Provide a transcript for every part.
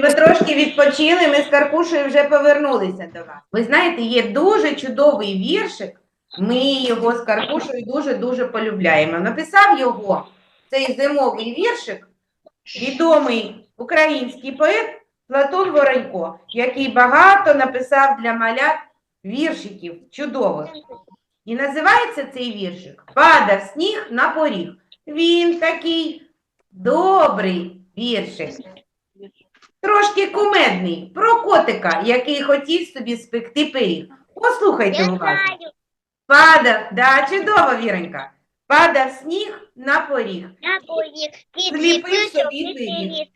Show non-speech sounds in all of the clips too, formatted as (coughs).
Пальчики, ви трошки відпочили, ми з Каркушею вже повернулися до вас. Ви знаєте, є дуже чудовий віршик. Ми його з Каркушею дуже-дуже полюбляємо. Написав його цей зимовий віршик, відомий український поет Платон Воронько, який багато написав для малят віршиків чудових. І називається цей віршик Падав сніг на поріг. Він такий добрий віршик. Трошки кумедний, про котика, який хотів собі спекти пиріг. Послухайте уважно. Падав, да, чудово, Віронька. Падав сніг на поріг. На поріг. Зліпив собі пиріг.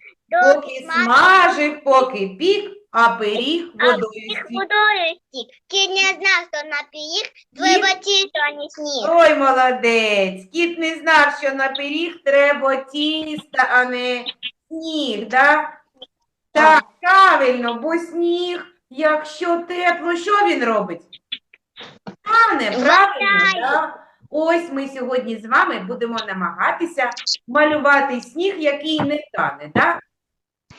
Поки смажив, поки пік, а пиріг водою стік. водою стік. Кіт не знав, що на пиріг треба тісто, а не сніг. Ой, молодець. Кіт не знав, що на пиріг треба тіста, а не сніг, да? Так, правильно, бо сніг, якщо тепло, що він робить? Тане, правильно, да? Ось ми сьогодні з вами будемо намагатися малювати сніг, який не тане, да?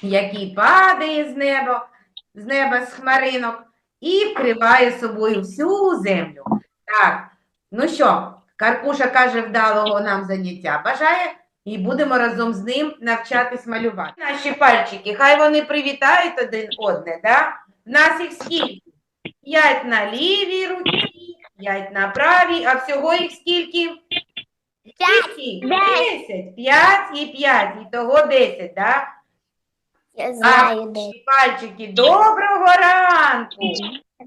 який падає з неба, з неба, з хмаринок і вкриває собою всю землю. Так, ну що, Карпуша каже, вдалого нам заняття бажає, і будемо разом з ним навчатись малювати. Наші пальчики, хай вони привітають один одне, да? В нас їх скільки? П'ять на лівій руці, п'ять на правій, а всього їх скільки? Скільки? Десять. П'ять і п'ять, і того десять, да? Я А, наші пальчики, доброго ранку!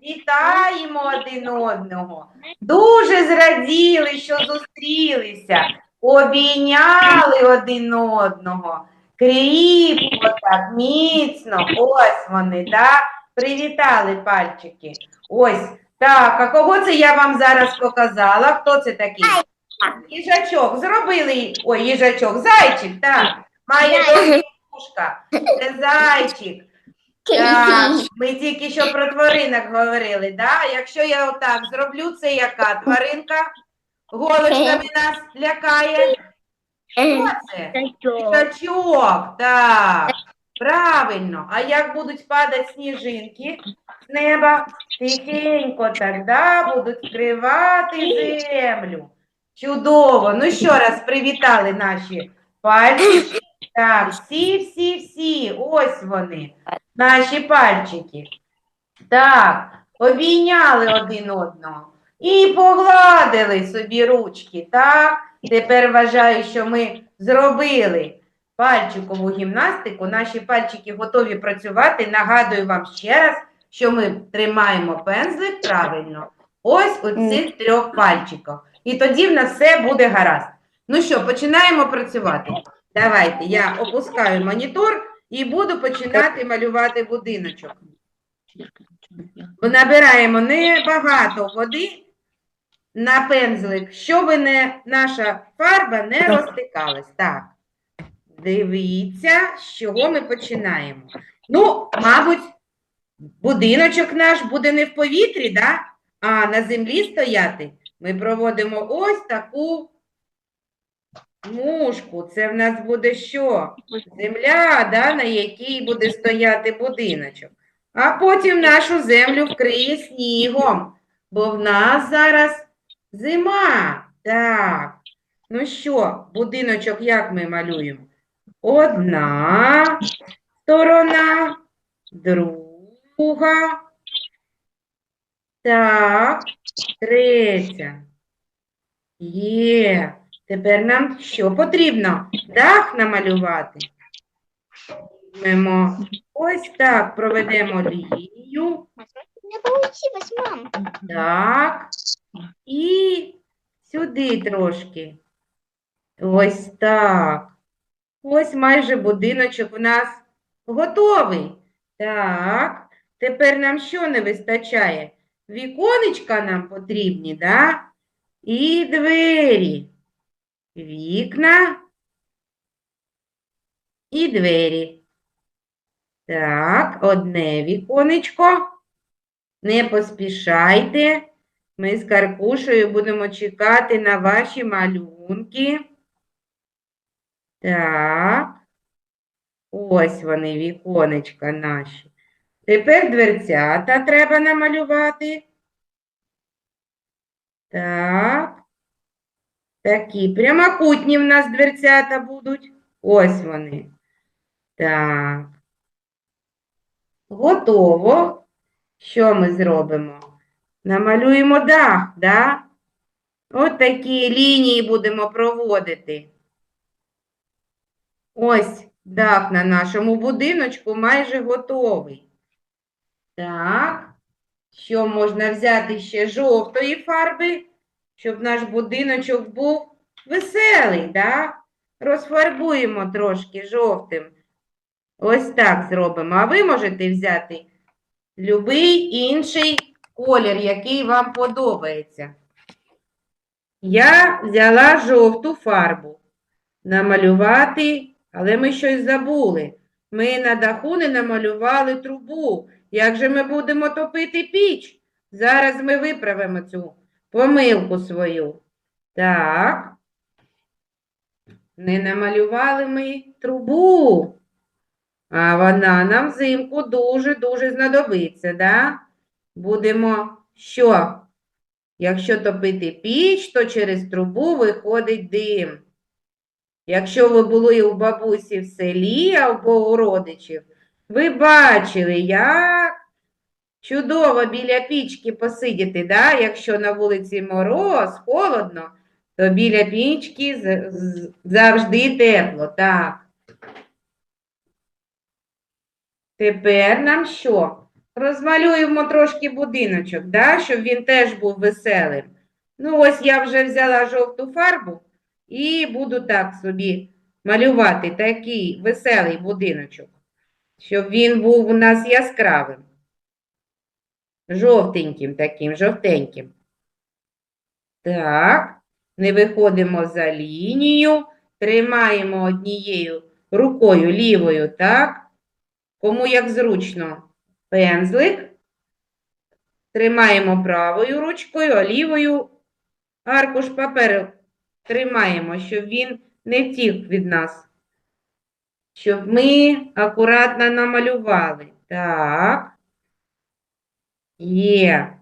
Вітаємо один одного. Дуже зраділи, що зустрілися, обійняли один одного. Кріпко так, міцно. Ось вони, да? Привітали пальчики. Ось. Так, а кого це я вам зараз показала? Хто це такий? Їжачок. Зробили. Ой, їжачок, зайчик, так. Має вушка. Це зайчик. Так, ми тільки що про тваринок говорили, да? Якщо я отак зроблю, це яка тваринка голочками нас лякає? Що це? Їжачок, так. Правильно. А як будуть падати сніжинки з неба? Тихенько да? будуть вкривати землю. Чудово. Ну що раз привітали наші пальчики. Так, всі, всі, всі. Ось вони. Наші пальчики. Так, обійняли один одного і погладили собі ручки. Так, тепер вважаю, що ми зробили пальчикову гімнастику. Наші пальчики готові працювати. Нагадую вам ще раз, що ми тримаємо пензлик правильно. Ось у цих трьох пальчиках. І тоді в нас все буде гаразд. Ну що, починаємо працювати. Давайте я опускаю монітор і буду починати малювати будиночок. Набираємо небагато води на пензлик, щоб не, наша фарба не розтикалась. Так, дивіться, з чого ми починаємо. Ну, мабуть, будиночок наш буде не в повітрі, да? а на землі стояти. Ми проводимо ось таку мушку. Це в нас буде що? Земля, да, на якій буде стояти будиночок. А потім нашу землю вкриє снігом, бо в нас зараз зима. Так. Ну що, будиночок як ми малюємо? Одна сторона, друга. Так, третя. Є. Тепер нам що потрібно? Дах намалювати. Візьмемо ось так, проведемо лінію. Не получилось, мам. Так. І сюди трошки. Ось так. Ось майже будиночок в нас готовий. Так. Тепер нам що не вистачає? Віконечка нам потрібні, да? І двері. Вікна і двері. Так, одне віконечко. Не поспішайте. Ми з Карпушею будемо чекати на ваші малюнки. Так. Ось вони, віконечка наші. Тепер дверцята треба намалювати. Так. Такі прямокутні в нас дверцята будуть. Ось вони. Так. Готово. Що ми зробимо? Намалюємо дах, да? От такі лінії будемо проводити. Ось дах на нашому будиночку майже готовий. Так. Що можна взяти ще жовтої фарби, щоб наш будиночок був веселий, да? Розфарбуємо трошки жовтим. Ось так зробимо. А ви можете взяти любий інший колір, який вам подобається. Я взяла жовту фарбу. Намалювати, але ми щось забули. Ми на даху не намалювали трубу. Як же ми будемо топити піч? Зараз ми виправимо цю помилку свою. Так. Не намалювали ми трубу. А вона нам взимку дуже-дуже знадобиться, да? Будемо що? Якщо топити піч, то через трубу виходить дим. Якщо ви були у бабусі в селі або у родичів, ви бачили, як чудово біля пічки посидіти, да? Якщо на вулиці мороз, холодно, то біля пічки завжди тепло, так. Тепер нам що? Розмалюємо трошки будиночок, да? щоб він теж був веселим. Ну, ось я вже взяла жовту фарбу і буду так собі малювати такий веселий будиночок, щоб він був у нас яскравим. Жовтеньким таким, жовтеньким. Так, не виходимо за лінію, тримаємо однією рукою лівою, так? Кому як зручно пензлик. Тримаємо правою ручкою, а лівою аркуш паперу тримаємо, щоб він не втік від нас. Щоб ми акуратно намалювали. Так. Є.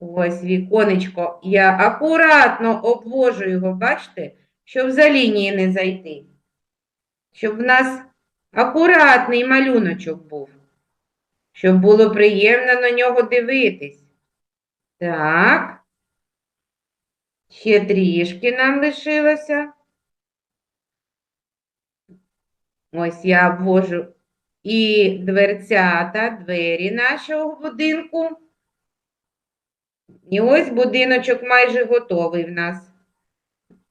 Ось віконечко. Я акуратно обвожу його, бачите, щоб за лінії не зайти. Щоб в нас акуратний малюночок був. Щоб було приємно на нього дивитись. Так. Ще трішки нам лишилося. Ось я обвожу і дверцята, двері нашого будинку. І ось будиночок майже готовий в нас.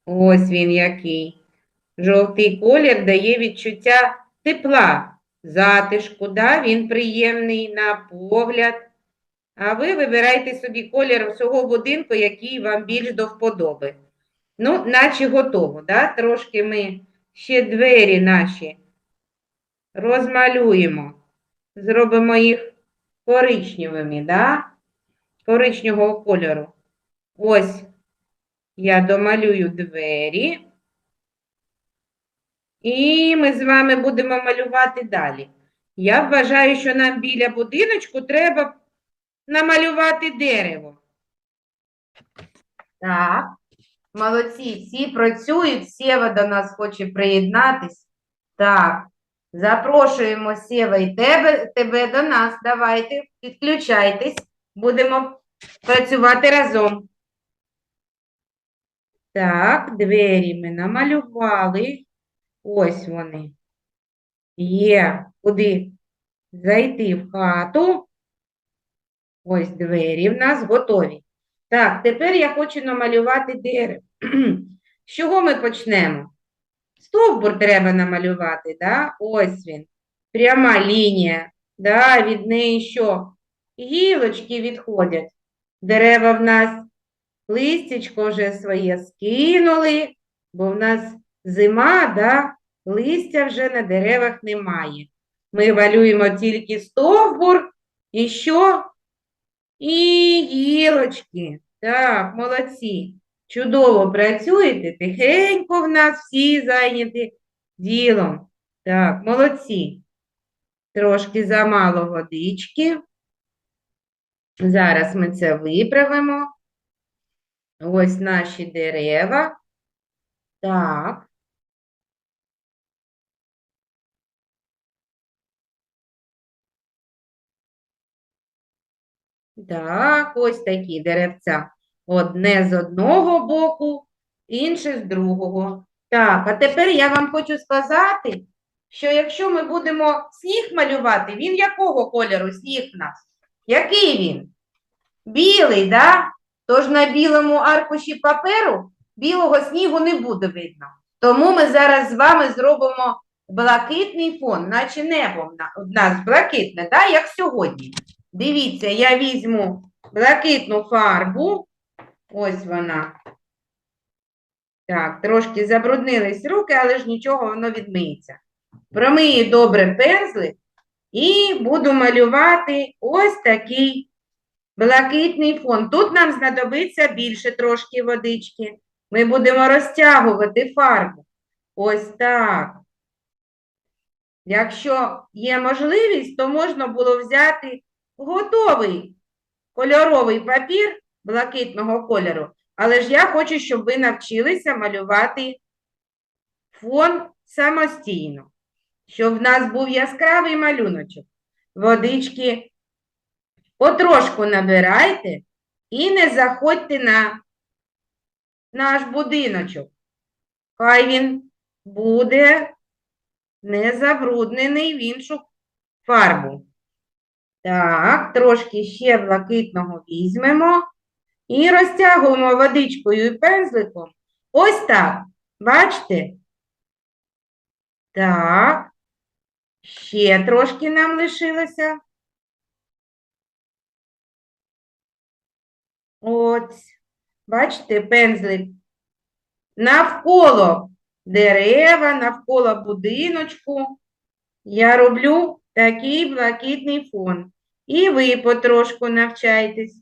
Ось він який. Жовтий колір дає відчуття тепла, затишку, да? він приємний на погляд. А ви вибирайте собі колір всього будинку, який вам більш до вподоби. Ну, наче готово, да? Трошки ми ще двері наші розмалюємо. Зробимо їх коричневими, да? коричневого кольору. Ось я домалюю двері. І ми з вами будемо малювати далі. Я вважаю, що нам біля будиночку треба намалювати дерево. Так, молодці, всі працюють, Сєва до нас хоче приєднатись. Так, запрошуємо Сєва і тебе, тебе до нас. Давайте, підключайтесь, будемо працювати разом. Так, двері ми намалювали. Ось вони. Є куди зайти в хату. Ось двері в нас готові. Так, тепер я хочу намалювати дерево. (clears throat) З чого ми почнемо? Стовбур треба намалювати, да? Ось він. Пряма лінія. Да? Від неї що? Гілочки відходять. Дерева в нас листячко вже своє скинули, бо в нас зима, да? Листя вже на деревах немає. Ми малюємо тільки стовбур і що? І гілочки. Так, молодці. Чудово працюєте, тихенько в нас всі зайняті ділом. Так, молодці. Трошки замало водички. Зараз ми це виправимо. Ось наші дерева. Так. Так, ось такі деревця. Одне з одного боку, інше з другого. Так, а тепер я вам хочу сказати, що якщо ми будемо сніг малювати, він якого кольору сніг в нас? Який він? Білий, да? Тож на білому аркуші паперу білого снігу не буде видно. Тому ми зараз з вами зробимо блакитний фон, наче небо в нас блакитне, да? як сьогодні. Дивіться, я візьму блакитну фарбу. Ось вона. Так, трошки забруднились руки, але ж нічого, воно відмиється. Промию добре пензлик і буду малювати ось такий блакитний фон. Тут нам знадобиться більше трошки водички. Ми будемо розтягувати фарбу. Ось так. Якщо є можливість, то можна було взяти готовий кольоровий папір блакитного кольору. Але ж я хочу, щоб ви навчилися малювати фон самостійно, щоб в нас був яскравий малюночок. Водички потрошку набирайте і не заходьте на наш будиночок. Хай він буде не забруднений в іншу фарбу. Так, трошки ще блакитного візьмемо і розтягуємо водичкою і пензликом. Ось так. Бачите? Так. Ще трошки нам лишилося. Ось. Бачите, пензлик навколо дерева, навколо будиночку. Я роблю такий блакитний фон. І ви потрошку навчайтесь.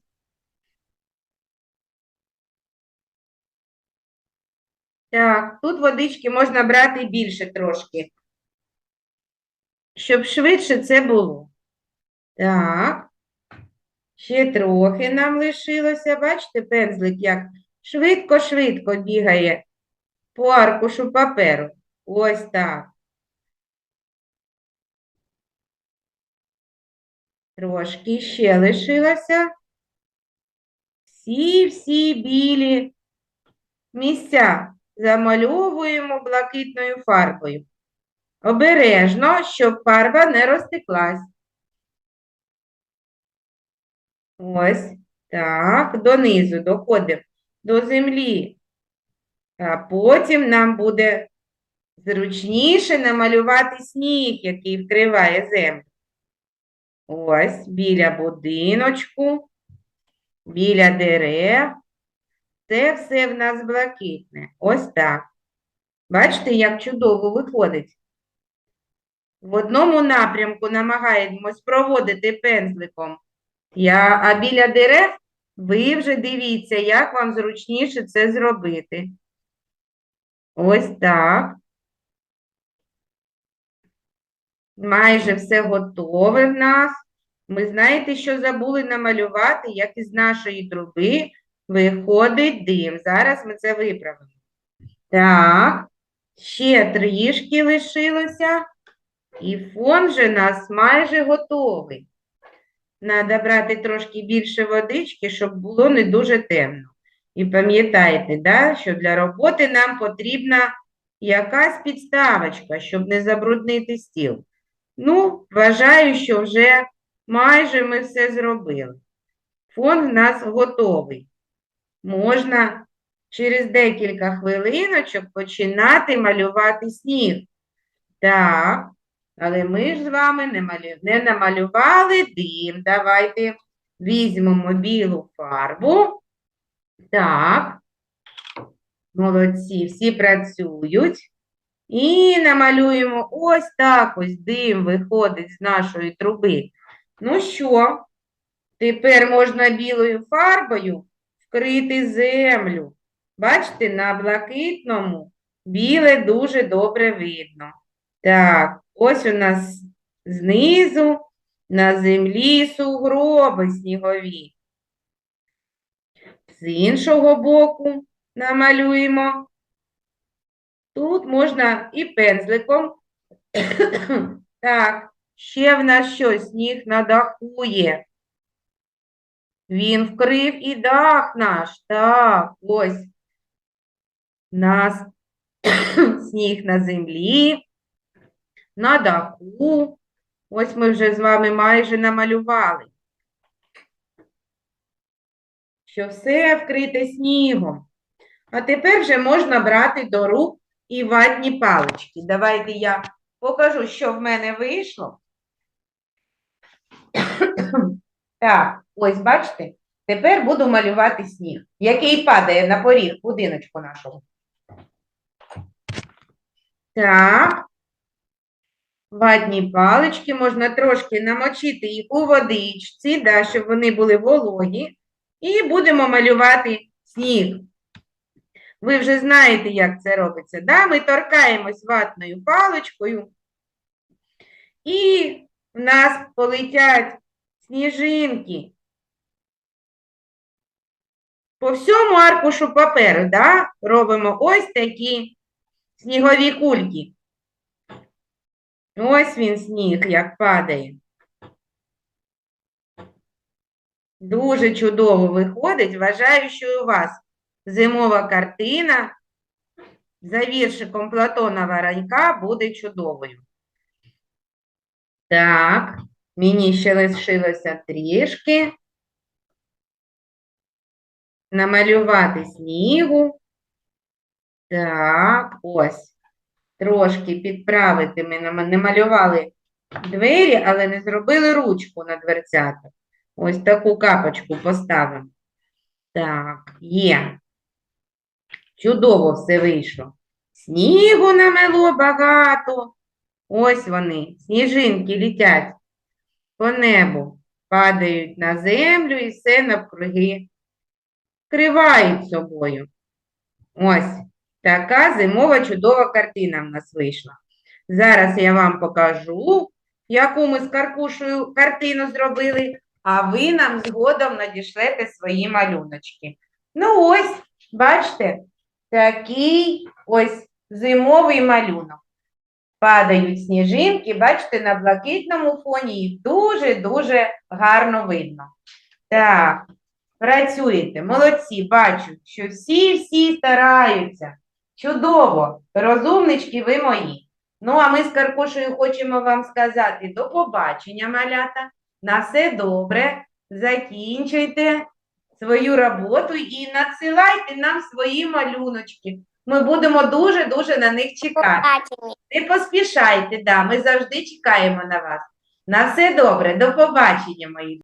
Так, тут водички можна брати більше трошки, щоб швидше це було. Так, ще трохи нам лишилося. Бачите, пензлик як швидко-швидко бігає по аркушу паперу. Ось так. Трошки ще лишилося. Всі-всі білі місця замальовуємо блакитною фарбою. Обережно, щоб фарба не розтеклась. Ось так, донизу доходимо до землі. А потім нам буде зручніше намалювати сніг, який вкриває землю. Ось біля будиночку, біля дерев. Це все в нас блакитне. Ось так. Бачите, як чудово виходить. В одному напрямку намагаємось проводити пензликом. Я, а біля дерев ви вже дивіться, як вам зручніше це зробити. Ось так. Майже все готове в нас. Ми знаєте, що забули намалювати, як із нашої труби виходить дим. Зараз ми це виправимо. Так, ще трішки лишилося, і фон же нас майже готовий. Треба брати трошки більше водички, щоб було не дуже темно. І пам'ятайте, да, що для роботи нам потрібна якась підставочка, щоб не забруднити стіл. Ну, вважаю, що вже майже ми все зробили. Фон в нас готовий. Можна через декілька хвилиночок починати малювати сніг. Так, але ми ж з вами не, малю... не намалювали дим. Давайте візьмемо білу фарбу. Так, молодці, всі працюють. І намалюємо ось так ось дим виходить з нашої труби. Ну що, тепер можна білою фарбою вкрити землю. Бачите, на блакитному біле дуже добре видно. Так, ось у нас знизу на землі сугроби снігові. З іншого боку намалюємо. Тут можна і пензликом. (coughs) Так, ще в нас що? Сніг на даху. Він вкрив і дах наш. Так, ось. Нас (coughs) сніг на землі, на даху. Ось ми вже з вами майже намалювали. Що все вкрите снігом. А тепер вже можна брати до рук і ватні палички. Давайте я покажу, що в мене вийшло. (coughs) Так, ось бачите, тепер буду малювати сніг, який падає на поріг будиночку нашого. Так. Ватні палички можна трошки намочити їх у водичці, да, щоб вони були вологі. І будемо малювати сніг. Ви вже знаєте, як це робиться. Да? Ми торкаємось ватною паличкою, і в нас полетять сніжинки. По всьому аркушу паперу, да? робимо ось такі снігові кульки. Ось він сніг, як падає. Дуже чудово виходить. Вважаю, що у вас зимова картина за віршиком Платона Воронька буде чудовою. Так, мені ще лишилося трішки намалювати снігу. Так, ось. Трошки підправити. Ми нам- не малювали двері, але не зробили ручку на дверцята. Ось таку капочку поставимо. Так, є. Чудово все вийшло. Снігу намело багато. Ось вони, сніжинки літять по небу, падають на землю і все навкруги вкривають собою. Ось така зимова чудова картина в нас вийшла. Зараз я вам покажу, яку ми з каркушею картину зробили, а ви нам згодом надішлете свої малюночки. Ну ось, бачите, такий ось зимовий малюнок. Падають сніжинки, бачите, на блакитному фоні їх дуже-дуже гарно видно. Так, працюєте, молодці, бачу, що всі-всі стараються. Чудово, розумнички ви мої. Ну, а ми з Каркушею хочемо вам сказати до побачення, малята. На все добре. Закінчуйте свою роботу і надсилайте нам свої малюночки. Ми будемо дуже-дуже на них чекати. Не поспішайте, да, ми завжди чекаємо на вас. На все добре, до побачення, мої.